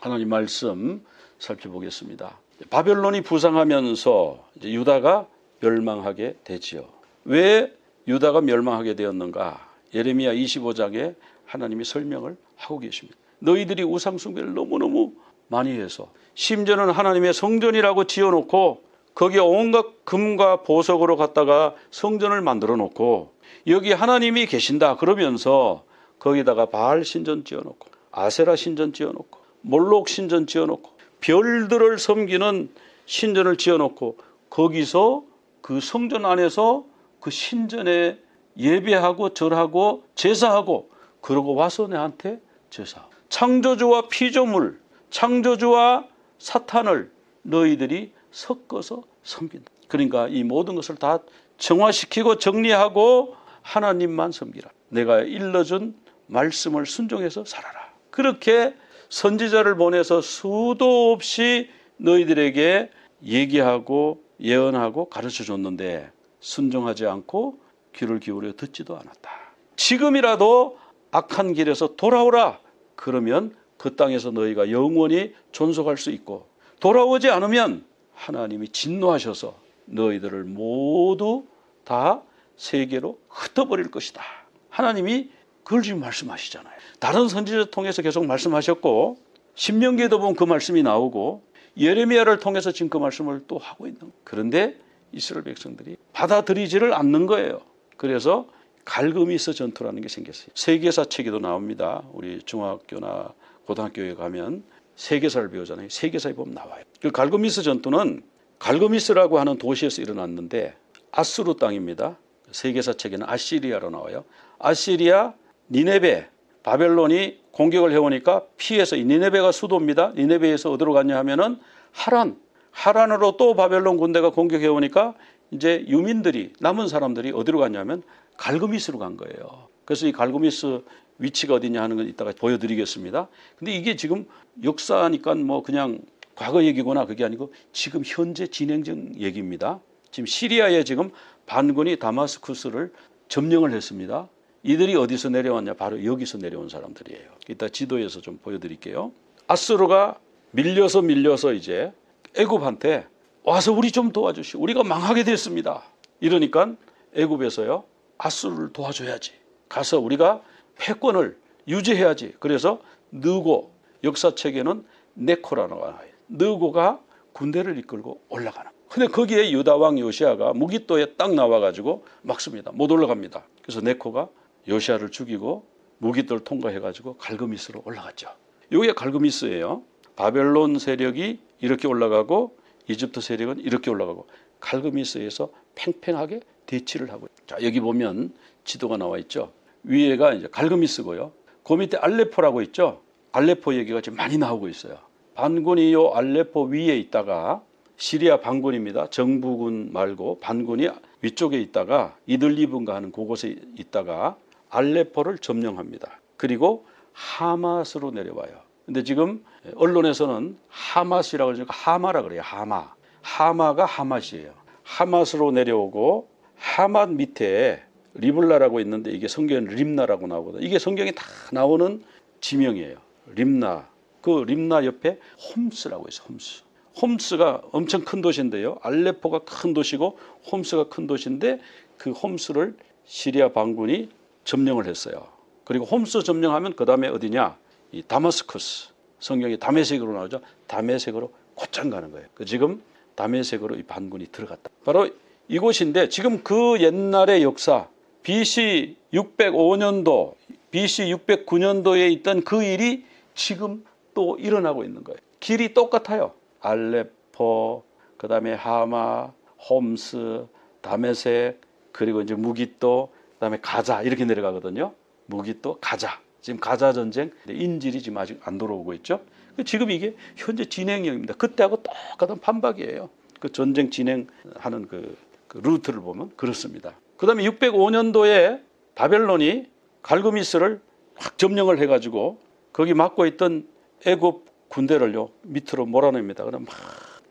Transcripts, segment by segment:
하나님 말씀 살펴보겠습니다. 바벨론이 부상하면서 유다가 멸망하게 되지요. 왜 유다가 멸망하게 되었는가? 예레미야 25장에 하나님이 설명을 하고 계십니다. 너희들이 우상 숭배를 너무너무 많이 해서 심지어는 하나님의 성전이라고 지어놓고 거기에 온갖 금과 보석으로 갖다가 성전을 만들어 놓고 여기 하나님이 계신다 그러면서 거기다가 바알 신전 지어놓고 아세라 신전 지어놓고 몰록 신전 지어놓고 별들을 섬기는 신전을 지어놓고 거기서 그 성전 안에서 그 신전에 예배하고 절하고 제사하고 그러고 와서 내한테 제사. 창조주와 피조물, 창조주와 사탄을 너희들이 섞어서 섬긴다. 그러니까 이 모든 것을 다 정화시키고 정리하고 하나님만 섬기라. 내가 일러준 말씀을 순종해서 살아라. 그렇게 선지자를 보내서 수도 없이 너희들에게 얘기하고 예언하고 가르쳐 줬는데 순종하지 않고 귀를 기울여 듣지도 않았다. 지금이라도 악한 길에서 돌아오라. 그러면 그 땅에서 너희가 영원히 존속할 수 있고 돌아오지 않으면 하나님이 진노하셔서 너희들을 모두 다 세계로 흩어버릴 것이다. 하나님이 그걸 지금 말씀하시잖아요. 다른 선지자 통해서 계속 말씀하셨고 신명기에도 보면 그 말씀이 나오고 예레미야를 통해서 지금 그 말씀을 또 하고 있는 거예요. 그런데 이스라엘 백성들이 받아들이지를 않는 거예요. 그래서 갈그미스 전투라는 게 생겼어요. 세계사 책에도 나옵니다. 우리 중학교나 고등학교에 가면 세계사를 배우잖아요. 세계사에 보면 나와요. 그 갈그미스 전투는 갈그미스라고 하는 도시에서 일어났는데 아수르 땅입니다. 세계사 책에는 아시리아로 나와요. 아시리아, 니네베, 바벨론이 공격을 해오니까 피해서 이 니네베가 수도입니다. 니네베에서 어디로 갔냐 하면은 하란, 하란으로 또 바벨론 군대가 공격해 오니까 이제 유민들이 남은 사람들이 어디로 갔냐면 갈그미스로 간 거예요. 그래서 이 갈그미스 위치가 어디냐 하는 건 이따가 보여드리겠습니다. 근데 이게 지금 역사니까 뭐 그냥 과거 얘기거나 그게 아니고 지금 현재 진행 중 얘기입니다. 지금 시리아에 지금 반군이 다마스쿠스를 점령을 했습니다. 이들이 어디서 내려왔냐? 바로 여기서 내려온 사람들이에요. 이따 지도에서 좀 보여드릴게요. 아스루가 밀려서 밀려서 이제 애굽한테 와서 우리 좀 도와주시오. 우리가 망하게 됐습니다. 이러니까 애굽에서요 아스루를 도와줘야지. 가서 우리가 패권을 유지해야지. 그래서 느고 역사책에는 네코라는 나와요. 느고가 군대를 이끌고 올라가는. 근데 거기에 유다 왕 요시아가 무기또에 딱 나와 가지고 막습니다. 못 올라갑니다. 그래서 네코가 요시아를 죽이고 무기또를 통과해가지고 갈그미스로 올라갔죠. 여기가 갈그미스예요. 바벨론 세력이 이렇게 올라가고 이집트 세력은 이렇게 올라가고 갈그미스에서 팽팽하게 대치를 하고. 자 여기 보면 지도가 나와 있죠. 위에가 이제 갈그미스고요. 그 밑에 알레포라고 있죠. 알레포 얘기가 지금 많이 나오고 있어요. 반군이 요 알레포 위에 있다가 시리아 반군입니다. 정부군 말고 반군이 위쪽에 있다가 이들리븐가 하는 그곳에 있다가 알레포를 점령합니다. 그리고 하마스로 내려와요. 근데 지금 언론에서는 하마스라고 그러니까 하마라 그래요. 하마. 하마가 하맛이에요. 하맛으로 내려오고 하맛 밑에 리블라라고 있는데 이게 성경에 림나라고 나오거든요. 이게 성경에 다 나오는 지명이에요. 림나. 그 림나 옆에 홈스라고 있어요. 홈스. 홈스가 엄청 큰 도시인데요. 알레포가 큰 도시고 홈스가 큰 도시인데 그 홈스를 시리아 반군이 점령을 했어요. 그리고 홈스 점령하면 그 다음에 어디냐? 이 다마스커스. 성경이 다메섹으로 나오죠. 다메섹으로 곧장 가는 거예요. 그 지금 다메섹으로 이 반군이 들어갔다. 바로 이곳인데 지금 그 옛날의 역사 BC 605년도, BC 609년도에 있던 그 일이 지금 또 일어나고 있는 거예요. 길이 똑같아요. 알레포, 그 다음에 하마, 홈스, 다메섹, 그리고 이제 무기또, 그다음에 가자 이렇게 내려가거든요. 무기 또, 가자. 지금 가자 전쟁 인질이 지금 아직 안 돌아오고 있죠. 지금 이게 현재 진행형입니다. 그때하고 똑같은 판박이에요. 그 전쟁 진행하는 그, 그 루트를 보면 그렇습니다. 그다음에 605년도에 바벨론이 갈그미스를 확 점령을 해가지고 거기 막고 있던 애굽 군대를요 밑으로 몰아냅니다. 그럼 막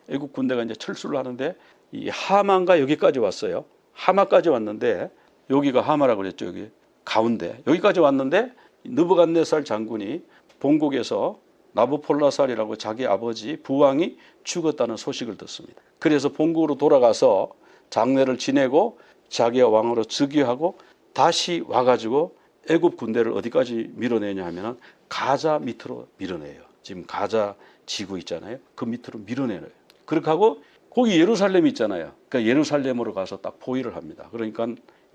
애국 군대가 이제 철수를 하는데 이 하만가 여기까지 왔어요. 하마까지 왔는데 여기가 하마라고 그랬죠. 여기 가운데 여기까지 왔는데 느부갓네살 장군이 본국에서 나부폴라살이라고 자기 아버지 부왕이 죽었다는 소식을 듣습니다. 그래서 본국으로 돌아가서 장례를 지내고 자기가 왕으로 즉위하고 다시 와가지고 애굽 군대를 어디까지 밀어내냐 하면은 가자 밑으로 밀어내요. 지금 가자 지구 있잖아요. 그 밑으로 밀어내요. 그렇게 하고 거기 예루살렘 있잖아요. 그러니까 예루살렘으로 가서 딱 포위를 합니다. 그러니까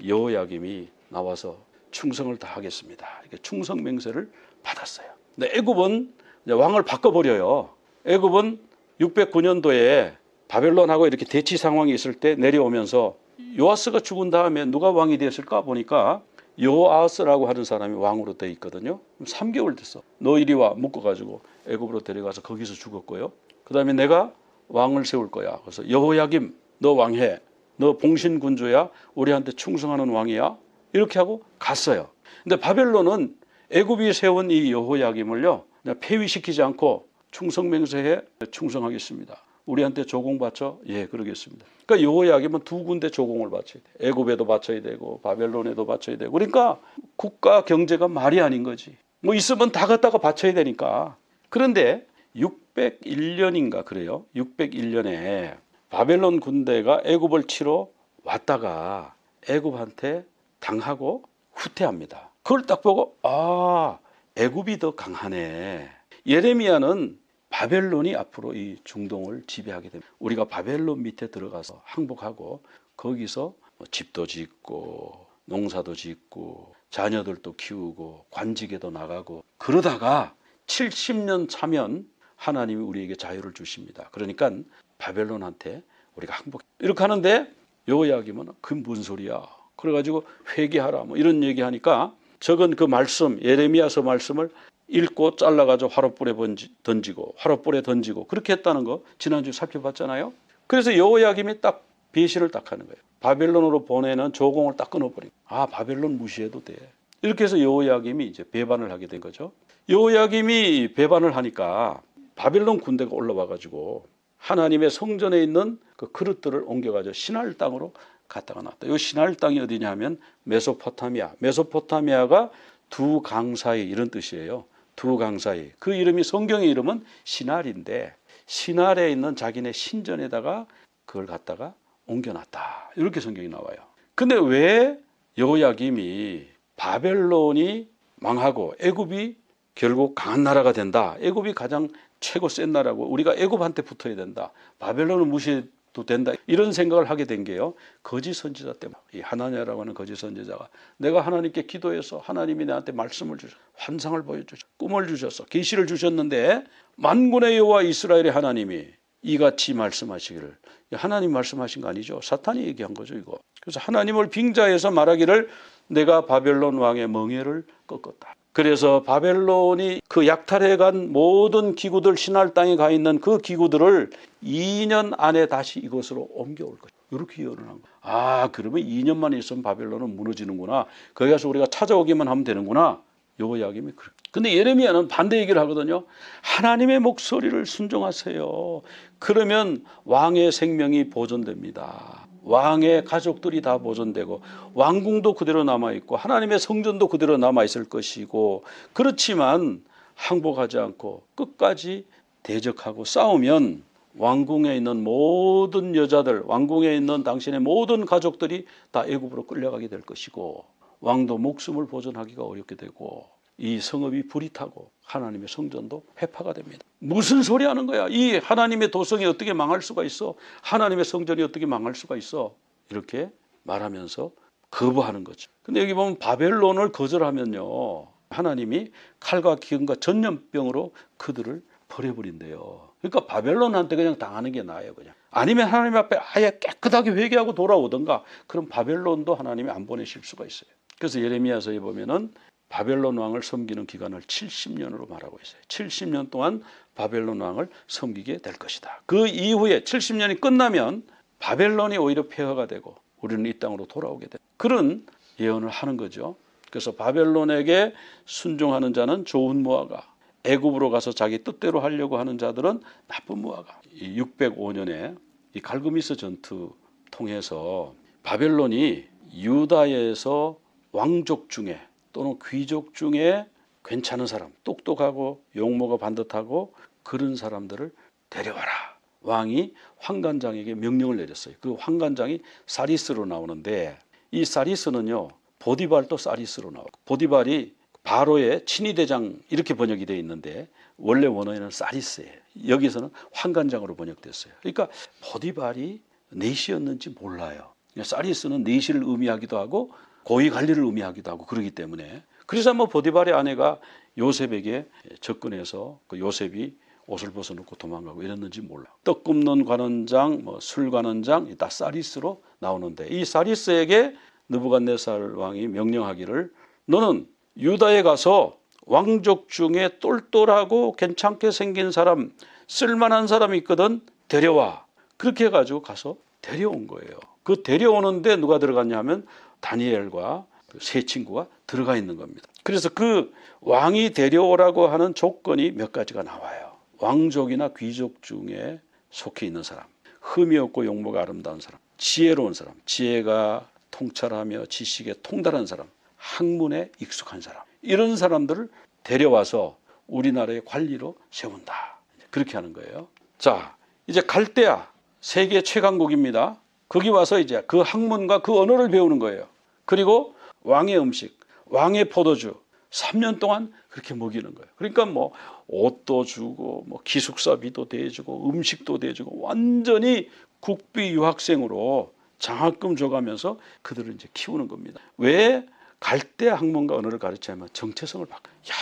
여호야김이 나와서 충성을 다하겠습니다. 이렇게 충성 맹세를 받았어요. 근데 애굽은 왕을 바꿔버려요. 애굽은 609년도에 바벨론하고 이렇게 대치 상황이 있을 때 내려오면서 요아스가 죽은 다음에 누가 왕이 됐을까 보니까 요아스라고 하는 사람이 왕으로 돼 있거든요. 3개월 됐어. 너 이리 와 묶어가지고 애굽으로 데려가서 거기서 죽었고요. 그 다음에 내가 왕을 세울 거야. 그래서 여호야김 너 왕해. 너 봉신군주야. 우리한테 충성하는 왕이야. 이렇게 하고 갔어요. 근데 바벨론은 애굽이 세운 이 여호야김을요 폐위시키지 않고 충성맹세해 충성하겠습니다. 우리한테 조공 바쳐 예 그러겠습니다. 그러니까 여호야김은 두 군데 조공을 바쳐야 돼. 애굽에도 바쳐야 되고 바벨론에도 바쳐야 되고 그러니까 국가 경제가 말이 아닌 거지. 뭐 있으면 다 갖다가 바쳐야 되니까. 그런데 601년인가 그래요. 601년에 바벨론 군대가 애굽을 치러 왔다가 애굽한테 당하고 후퇴합니다. 그걸 딱 보고 아 애굽이 더 강하네. 예레미야는 바벨론이 앞으로 이 중동을 지배하게 됩니다. 우리가 바벨론 밑에 들어가서 항복하고 거기서 뭐 집도 짓고 농사도 짓고 자녀들도 키우고 관직에도 나가고 그러다가 70년 차면 하나님이 우리에게 자유를 주십니다. 그러니까 바벨론한테 우리가 항복 이렇게 하는데 여호야김은 그 무슨 소리야? 그래가지고 회개하라 뭐 이런 얘기하니까 적은 그 말씀 예레미야서 말씀을 읽고 잘라가지고 화롯불에 던지고 화롯불에 던지고 그렇게 했다는 거 지난주 에 살펴봤잖아요. 그래서 여호야김이 딱 배신을 딱 하는 거예요. 바벨론으로 보내는 조공을 딱 끊어버린. 아 바벨론 무시해도 돼. 이렇게 해서 여호야김이 이제 배반을 하게 된 거죠. 여호야김이 배반을 하니까 바벨론 군대가 올라와 가지고 하나님의 성전에 있는 그 그릇들을 옮겨가지고 신할 땅으로 갔다가 놨다. 이 신할 땅이 어디냐면 메소포타미아. 메소포타미아가 두 강 사이 이런 뜻이에요. 두 강 사이. 그 이름이 성경의 이름은 신할인데 신할에 있는 자기네 신전에다가 그걸 갖다가 옮겨놨다. 이렇게 성경이 나와요. 근데 왜 여호야김이 바벨론이 망하고 애굽이 결국 강한 나라가 된다. 애굽이 가장 최고 센 나라고 우리가 애굽한테 붙어야 된다. 바벨론을 무시해도 된다. 이런 생각을 하게 된 게요. 거짓 선지자 때문에 이 하나냐라고 하는 거짓 선지자가 내가 하나님께 기도해서 하나님이 나한테 말씀을 주셔 환상을 보여주셔 꿈을 주셔서 계시를 주셨는데 만군의 여호와 이스라엘의 하나님이 이같이 말씀하시기를 하나님 말씀하신 거 아니죠? 사탄이 얘기한 거죠 이거. 그래서 하나님을 빙자해서 말하기를 내가 바벨론 왕의 멍에를 꺾었다. 그래서 바벨론이 그 약탈해 간 모든 기구들 신할 땅에 가 있는 그 기구들을 2년 안에 다시 이곳으로 옮겨올 것. 이렇게 예언을 한 거. 아 그러면 2년만 있으면 바벨론은 무너지는구나. 거기 가서 우리가 찾아오기만 하면 되는구나. 여호야김이 그래. 근데 예레미야는 반대 얘기를 하거든요. 하나님의 목소리를 순종하세요. 그러면 왕의 생명이 보존됩니다. 왕의 가족들이 다 보존되고 왕궁도 그대로 남아 있고 하나님의 성전도 그대로 남아 있을 것이고 그렇지만 항복하지 않고 끝까지 대적하고 싸우면 왕궁에 있는 모든 여자들, 왕궁에 있는 당신의 모든 가족들이 다 애굽으로 끌려가게 될 것이고 왕도 목숨을 보존하기가 어렵게 되고 이 성읍이 불이 타고 하나님의 성전도 회파가 됩니다. 무슨 소리 하는 거야? 이 하나님의 도성이 어떻게 망할 수가 있어? 하나님의 성전이 어떻게 망할 수가 있어? 이렇게 말하면서 거부하는 거죠. 근데 여기 보면 바벨론을 거절하면요. 하나님이 칼과 기근과 전염병으로 그들을 버려버린대요. 그러니까 바벨론한테 그냥 당하는 게 나아요, 그냥. 아니면 하나님 앞에 아예 깨끗하게 회개하고 돌아오든가 그럼 바벨론도 하나님이 안 보내실 수가 있어요. 그래서 예레미야서에 보면은 바벨론 왕을 섬기는 기간을 70년으로 말하고 있어요. 70년 동안 바벨론 왕을 섬기게 될 것이다. 그 이후에 70년이 끝나면 바벨론이 오히려 폐허가 되고 우리는 이 땅으로 돌아오게 돼. 그런 예언을 하는 거죠. 그래서 바벨론에게 순종하는 자는 좋은 무화과, 애굽으로 가서 자기 뜻대로 하려고 하는 자들은 나쁜. 이 605년에 이 갈그미스 전투 통해서 바벨론이 유다에서 왕족 중에 또는 귀족 중에 괜찮은 사람, 똑똑하고 용모가 반듯하고 그런 사람들을 데려와라. 왕이 황관장에게 명령을 내렸어요. 그 황관장이 사리스로 나오는데 이 사리스는요 보디발도 사리스로 나와. 보디발이 바로의 친위대장 이렇게 번역이 되어 있는데 원래 원어에는 사리스예요. 여기서는 황관장으로 번역됐어요. 그러니까 보디발이 내시였는지 몰라요. 사리스는 내시를 의미하기도 하고 고위 관리를 의미하기도 하고 그러기 때문에 그래서 뭐 보디발의 아내가 요셉에게 접근해서 그 요셉이 옷을 벗어놓고 도망가고 이랬는지 몰라. 떡 굽는 관원장, 뭐 술 관원장 다 사리스로 나오는데 이 사리스에게 느부갓네살 왕이 명령하기를 너는 유다에 가서 왕족 중에 똘똘하고 괜찮게 생긴 사람, 쓸만한 사람이 있거든 데려와. 그렇게 해가지고 가서 데려온 거예요. 그 데려오는데 누가 들어갔냐 하면 다니엘과 그세 친구가 들어가 있는 겁니다. 그래서 그 왕이 데려오라고 하는 조건이 몇 가지가 나와요. 왕족이나 귀족 중에 속해 있는 사람, 흠이 없고 용모가 아름다운 사람, 지혜로운 사람, 지혜가 통찰하며 지식에 통달한 사람, 학문에 익숙한 사람, 이런 사람들을 데려와서 우리나라의 관리로 세운다. 그렇게 하는 거예요. 자, 이제 갈대아 세계 최강국입니다. 거기 와서 이제 그 학문과 그 언어를 배우는 거예요. 그리고 왕의 음식, 왕의 포도주 3년 동안 그렇게 먹이는 거예요. 그러니까 뭐 옷도 주고 뭐 기숙사비도 대주고 음식도 대주고 완전히 국비 유학생으로 장학금 줘가면서 그들을 이제 키우는 겁니다. 왜 갈대 학문과 언어를 가르치면 정체성을 바꿔. 야,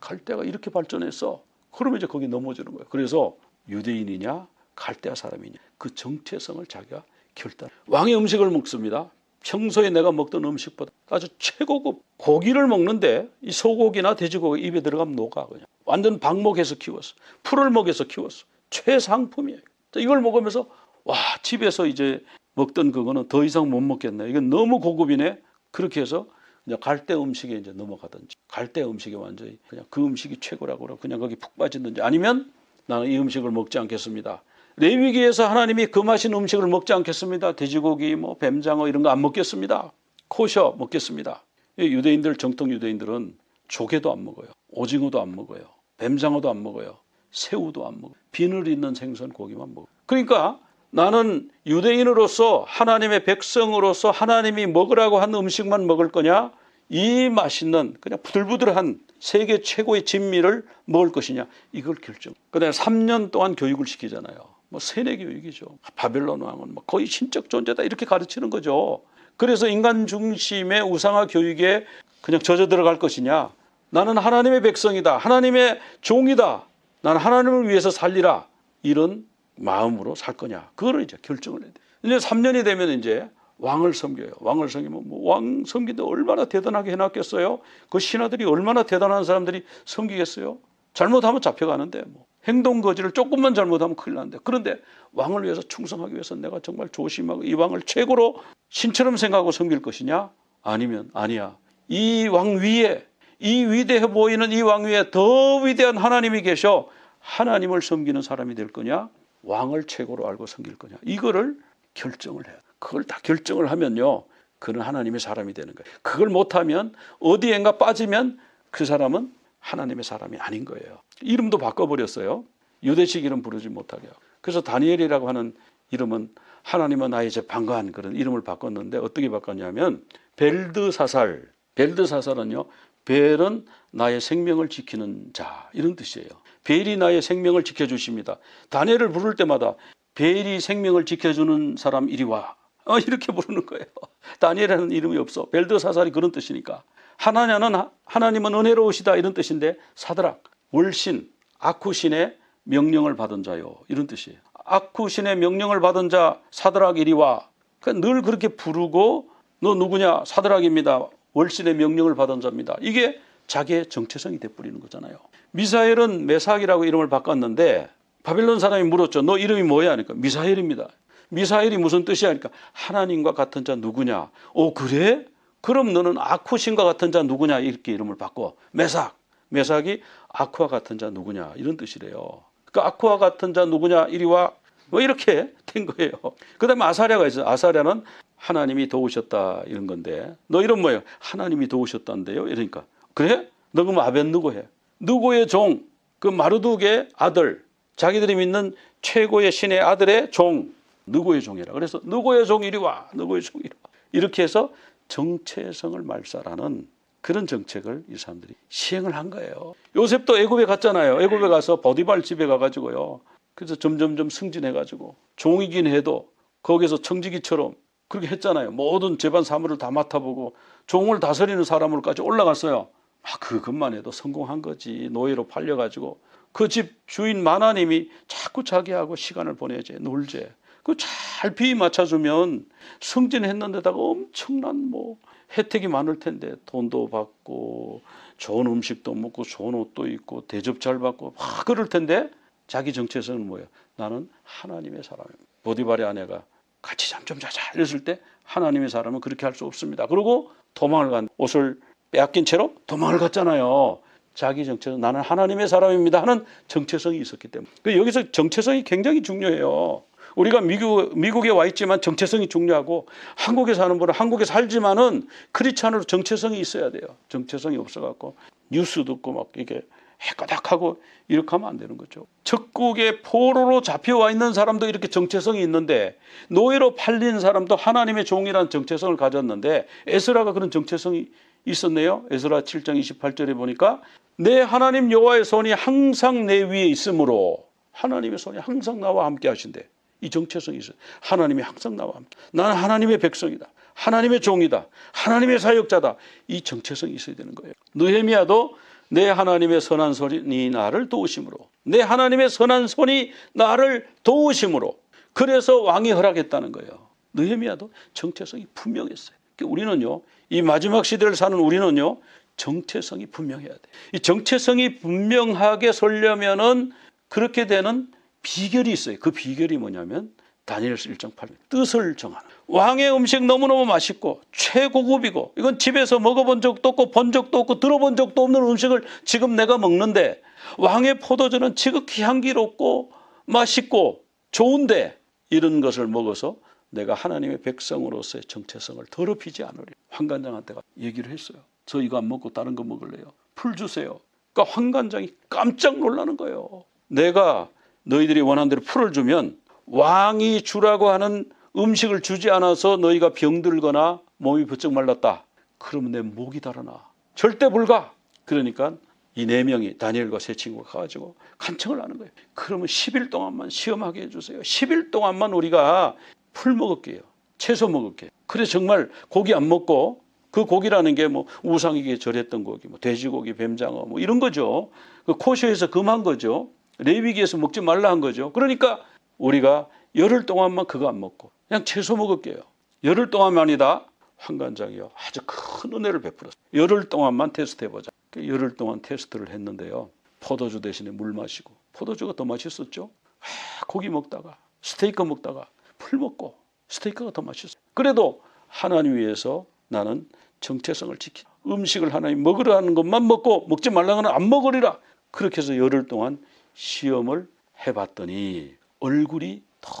갈대가 이렇게 발전했어. 그러면 이제 거기 넘어지는 거예요. 그래서 유대인이냐 갈대아 사람이냐 그 정체성을 자기가 결단. 왕의 음식을 먹습니다. 평소에 내가 먹던 음식보다 아주 최고급 고기를 먹는데 이 소고기나 돼지고기 입에 들어가면 녹아 그냥. 완전 방목해서 키웠어. 풀을 먹여서 키웠어. 최상품이에요. 이걸 먹으면서 와 집에서 이제 먹던 그거는 더 이상 못 먹겠네. 이건 너무 고급이네. 그렇게 해서 그냥 갈대 음식에 이제 넘어가든지 갈대 음식에 완전히 그냥 그 음식이 최고라고 그냥 거기 푹 빠지든지 아니면 나는 이 음식을 먹지 않겠습니다. 레위기에서 하나님이 금하신 음식을 먹지 않겠습니다. 돼지고기, 뭐 뱀장어 이런 거 안 먹겠습니다. 코셔 먹겠습니다. 이 유대인들 정통 유대인들은 조개도 안 먹어요. 오징어도 안 먹어요. 뱀장어도 안 먹어요. 새우도 안 먹어요. 비늘 있는 생선 고기만 먹어요. 그러니까 나는 유대인으로서 하나님의 백성으로서 하나님이 먹으라고 한 음식만 먹을 거냐? 이 맛있는 그냥 부들부들한 세계 최고의 진미를 먹을 것이냐? 이걸 결정. 그다음에 3년 동안 교육을 시키잖아요. 뭐 세뇌 교육이죠. 바벨론 왕은 뭐 거의 신적 존재다 이렇게 가르치는 거죠. 그래서 인간 중심의 우상화 교육에 그냥 젖어 들어갈 것이냐? 나는 하나님의 백성이다. 하나님의 종이다. 나는 하나님을 위해서 살리라. 이런 마음으로 살 거냐. 그거를 이제 결정을 해야 돼. 이제 3년이 되면 이제 왕을 섬겨요. 왕을 섬기면 뭐 왕 섬기도 얼마나 대단하게 해놨겠어요? 그 신하들이 얼마나 대단한 사람들이 섬기겠어요? 잘못하면 잡혀가는데 뭐 행동 거지를 조금만 잘못하면 큰일 나는데 그런데 왕을 위해서 충성하기 위해서 내가 정말 조심하고 이 왕을 최고로 신처럼 생각하고 섬길 것이냐? 아니면 아니야. 이 왕 위에 이 위대해 보이는 이 왕 위에 더 위대한 하나님이 계셔 하나님을 섬기는 사람이 될 거냐? 왕을 최고로 알고 섬길 거냐? 이거를 결정을 돼. 그걸 다 결정을 하면요. 그는 하나님의 사람이 되는 거예요. 그걸 못하면 어디엔가 빠지면 그 사람은 하나님의 사람이 아닌 거예요. 이름도 바꿔버렸어요. 유대식 이름 부르지 못하게. 그래서 다니엘이라고 하는 이름은 하나님은 나의 제 반가한 그런 이름을 바꿨는데 어떻게 바꿨냐면 벨드사살. 벨드사살은요. 벨은 나의 생명을 지키는 자 이런 뜻이에요. 벨이 나의 생명을 지켜주십니다. 다니엘을 부를 때마다 벨이 생명을 지켜주는 사람 이리 와. 어, 이렇게 부르는 거예요. 다니엘이라는 이름이 없어. 벨드사살이 그런 뜻이니까. 하나냐는 하나님은 은혜로우시다 이런 뜻인데 사드락 월신 아쿠신의 명령을 받은 자요 이런 뜻이에요. 아쿠신의 명령을 받은 자 사드락 이리 와. 그러니까 늘 그렇게 부르고 너 누구냐 사드락입니다. 월신의 명령을 받은 자입니다. 이게 자기의 정체성이 돼버리는 거잖아요. 미사엘은 메삭이라고 이름을 바꿨는데 바빌론 사람이 물었죠. 너 이름이 뭐야? 하니까 미사엘입니다. 미사엘이 무슨 뜻이야? 하니까 하나님과 같은 자 누구냐? 오 그래? 그럼 너는 아쿠신과 같은 자 누구냐? 이렇게 이름을 바꿔. 메삭. 메삭이 아쿠와 같은 자 누구냐? 이런 뜻이래요. 그 아쿠와 같은 자 누구냐? 이리 와. 뭐 이렇게 된 거예요. 그 다음에 아사랴가 있어요. 아사랴는 하나님이 도우셨다 이런 건데 너 이름 뭐예요? 하나님이 도우셨다는데요. 이러니까 그래? 너 그럼 아벤 누구 해? 누구의 종? 그 마르둑의 아들. 자기들이 믿는 최고의 신의 아들의 종. 누구의 종이라. 그래서 누구의 종 이리 와. 누구의 종 이리 와. 이렇게 해서 정체성을 말살하는 그런 정책을 이 사람들이 시행을 한 거예요. 요셉도 애굽에 갔잖아요. 애굽에 가서 보디발 집에 가가지고요. 그래서 점점점 승진해가지고 종이긴 해도 거기서 청지기처럼 그렇게 했잖아요. 모든 재반 사무를 다 맡아보고 종을 다스리는 사람으로까지 올라갔어요. 아, 그것만 해도 성공한 거지. 노예로 팔려가지고 그 집 주인 마나님이 자꾸 자기하고 시간을 보내재, 놀재. 그잘 비위 맞춰주면 승진했는데다가 엄청난 뭐 혜택이 많을 텐데 돈도 받고 좋은 음식도 먹고 좋은 옷도 입고 대접 잘 받고 막 그럴 텐데 자기 정체성은 뭐예요? 나는 하나님의 사람입니다. 보디발의 아내가 같이 잠 좀 자자 이랬을 때 하나님의 사람은 그렇게 할 수 없습니다. 그리고 도망을 간 옷을 빼앗긴 채로 도망을 갔잖아요. 자기 정체성 나는 하나님의 사람입니다 하는 정체성이 있었기 때문에 그 여기서 정체성이 굉장히 중요해요. 우리가 미국 미국에 와 있지만 정체성이 중요하고 한국에 사는 분은 한국에 살지만은 크리스찬으로 정체성이 있어야 돼요. 정체성이 없어갖고 뉴스 듣고 막 이게 해까닥하고 이렇게 하면 안 되는 거죠. 적국의 포로로 잡혀와 있는 사람도 이렇게 정체성이 있는데 노예로 팔린 사람도 하나님의 종이라는 정체성을 가졌는데 에스라가 그런 정체성이 있었네요. 에스라 7장 28절에 보니까 내 하나님 여호와의 손이 항상 내 위에 있으므로 하나님의 손이 항상 나와 함께 하신대. 이 정체성이 있어요. 하나님이 항상 나와 함께. 나는 하나님의 백성이다. 하나님의 종이다. 하나님의 사역자다. 이 정체성이 있어야 되는 거예요. 느헤미야도 내 하나님의 선한 손이 나를 도우심으로 내 하나님의 선한 손이 나를 도우심으로 그래서 왕이 허락했다는 거예요. 느헤미야도 정체성이 분명했어요. 그러니까 우리는요. 이 마지막 시대를 사는 우리는요. 정체성이 분명해야 돼. 이 정체성이 분명하게 설려면은 그렇게 되는 비결이 있어요. 그 비결이 뭐냐면 다니엘서 1장 8절 뜻을 정하는 왕의 음식 너무너무 맛있고 최고급이고 이건 집에서 먹어본 적도 없고 본 적도 없고 들어본 적도 없는 음식을 지금 내가 먹는데 왕의 포도주는 지극히 향기롭고 맛있고 좋은데 이런 것을 먹어서 내가 하나님의 백성으로서의 정체성을 더럽히지 않으려 환관장한테가 얘기를 했어요. 저 이거 안 먹고 다른 거 먹을래요. 풀 주세요. 그러니까 환관장이 깜짝 놀라는 거예요. 내가 너희들이 원하는 대로 풀을 주면 왕이 주라고 하는 음식을 주지 않아서 너희가 병들거나 몸이 부쩍 말랐다. 그러면 내 목이 달아나. 절대 불가. 그러니까 이 네 명이 다니엘과 세 친구가 가가지고 간청을 하는 거예요. 그러면 10일 동안만 시험하게 해주세요. 10일 동안만 우리가 풀 먹을게요. 채소 먹을게요. 그래 정말 고기 안 먹고 그 고기라는 게 뭐 우상에게 절했던 고기, 뭐 돼지고기, 뱀장어 뭐 이런 거죠. 그 코쇼에서 금한 거죠. 레위기에서 먹지 말라 한 거죠. 그러니까 우리가 열흘 동안만 그거 안 먹고 그냥 채소 먹을게요. 열흘 동안만이다. 환관장이요. 아주 큰 은혜를 베풀었어요. 열흘 동안만 테스트 해보자. 그 열흘 동안 테스트를 했는데요. 포도주 대신에 물 마시고 포도주가 더 맛있었죠. 아, 고기 먹다가 스테이크 먹다가 풀 먹고 스테이크가 더 맛있어요. 그래도 하나님 위해서 나는 정체성을 지키. 음식을 하나님 먹으라는 것만 먹고 먹지 말라는 안 먹으리라. 그렇게 해서 열흘 동안 시험을 해봤더니 얼굴이 더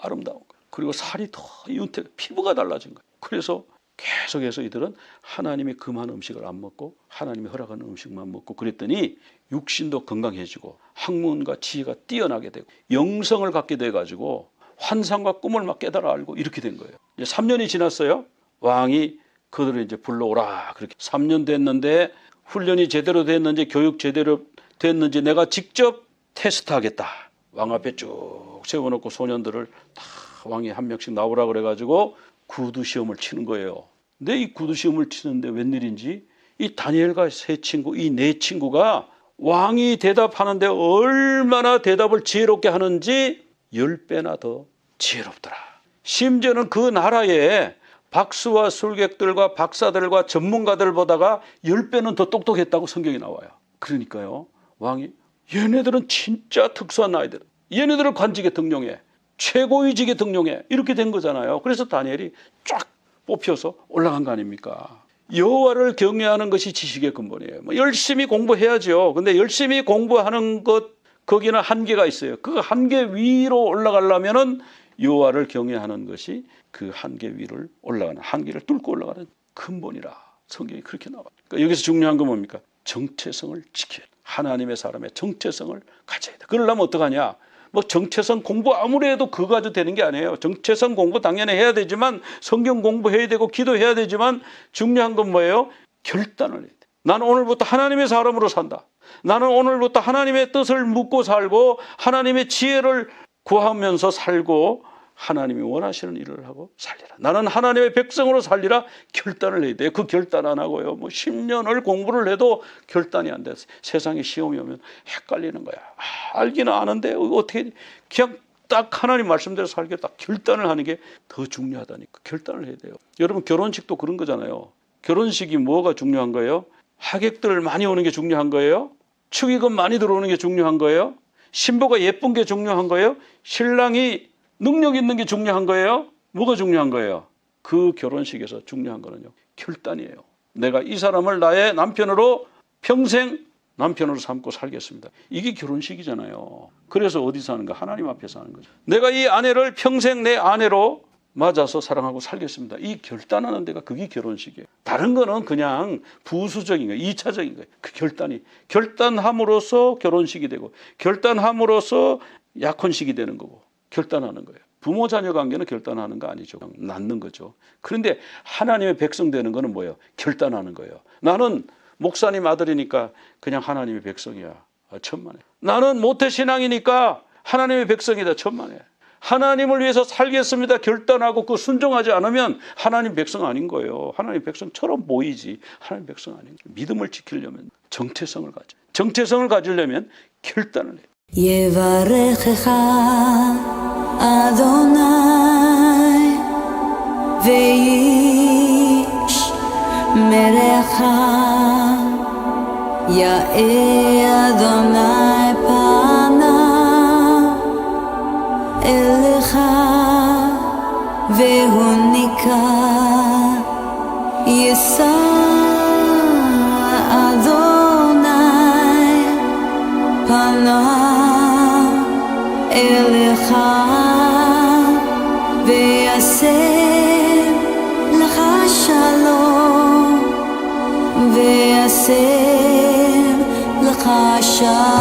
아름다운 거예요. 그리고 살이 더 윤태, 피부가 달라진 거예요. 그래서 계속해서 이들은 하나님의 금한 음식을 안 먹고 하나님이 허락하는 음식만 먹고 그랬더니 육신도 건강해지고 학문과 지혜가 뛰어나게 되고 영성을 갖게 돼 가지고 환상과 꿈을 막 깨달아 알고 이렇게 된 거예요. 이제 3년이 지났어요. 왕이 그들을 이제 불러오라. 그렇게 3년 됐는데 훈련이 제대로 됐는지 교육 제대로 됐는지 내가 직접 테스트하겠다. 왕 앞에 쭉 세워놓고 소년들을 다 왕이 한 명씩 나오라 그래가지고 구두 시험을 치는 거예요. 근데 이 구두 시험을 치는데 웬일인지 이 다니엘과 세 친구, 이 네 친구가 왕이 대답하는데 얼마나 대답을 지혜롭게 하는지 열 배나 더 지혜롭더라. 심지어는 그 나라에 박수와 술객들과 박사들과 전문가들보다가 열 배는 더 똑똑했다고 성경이 나와요. 그러니까요, 왕이 얘네들은 진짜 특수한 아이들. 얘네들을 관직에 등용해. 최고위직에 등용해. 이렇게 된 거잖아요. 그래서 다니엘이 쫙 뽑혀서 올라간 거 아닙니까? 여호와를 경외하는 것이 지식의 근본이에요. 뭐 열심히 공부해야죠. 근데 열심히 공부하는 것 거기는 한계가 있어요. 그 한계 위로 올라가려면은 여호와를 경외하는 것이 그 한계 위를 올라가는 한계를 뚫고 올라가는 근본이라 성경이 그렇게 나와. 그러니까 여기서 중요한 건 뭡니까? 정체성을 지켜야 돼. 하나님의 사람의 정체성을 가져야 돼. 그러려면 어떡하냐? 뭐 정체성 공부 아무리 해도 그거 가지고 되는 게 아니에요. 정체성 공부 당연히 해야 되지만 성경 공부해야 되고 기도해야 되지만 중요한 건 뭐예요? 결단을 해야 돼. 나는 오늘부터 하나님의 사람으로 산다. 나는 오늘부터 하나님의 뜻을 묻고 살고 하나님의 지혜를 구하면서 살고 하나님이 원하시는 일을 하고 살리라. 나는 하나님의 백성으로 살리라 결단을 해야 돼. 그 결단 안 하고요. 뭐 10년을 공부를 해도 결단이 안 돼. 세상에 시험이 오면 헷갈리는 거야. 아, 알기는 아는데 어떻게 그냥 딱 하나님 말씀대로 살겠다. 결단을 하는 게 더 중요하다니까. 결단을 해야 돼요. 여러분 결혼식도 그런 거잖아요. 결혼식이 뭐가 중요한 거예요? 하객들 많이 오는 게 중요한 거예요? 축의금 많이 들어오는 게 중요한 거예요? 신부가 예쁜 게 중요한 거예요? 신랑이 능력 있는 게 중요한 거예요? 뭐가 중요한 거예요? 그 결혼식에서 중요한 거는요. 결단이에요. 내가 이 사람을 나의 남편으로 평생 남편으로 삼고 살겠습니다. 이게 결혼식이잖아요. 그래서 어디서 하는 거? 하나님 앞에서 하는 거죠. 내가 이 아내를 평생 내 아내로 맞아서 사랑하고 살겠습니다. 이 결단하는 데가 그게 결혼식이에요. 다른 거는 그냥 부수적인 거예요. 2차적인 거예요. 그 결단이. 결단함으로써 결혼식이 되고, 결단함으로써 약혼식이 되는 거고, 결단하는 거예요. 부모 자녀 관계는 결단하는 거 아니죠. 그냥 낳는 거죠. 그런데 하나님의 백성 되는 거는 뭐예요? 결단하는 거예요. 나는 목사님 아들이니까 그냥 하나님의 백성이야. 아, 천만에. 나는 모태 신앙이니까 하나님의 백성이다. 천만에. 하나님을 위해서 살겠습니다. 결단하고 그 순종하지 않으면 하나님 백성 아닌 거예요. 하나님 백성처럼 보이지. 하나님 백성 아닌 거예요. 믿음을 지키려면 정체성을 가져. 정체성을 가지려면 결단을 해. יברכך אדוני ואיש מלך יאה אדוני פניו אליך והוא ניכר יישא אדוני פניו אליך ויעשה לך שלום ויעשה לך שלום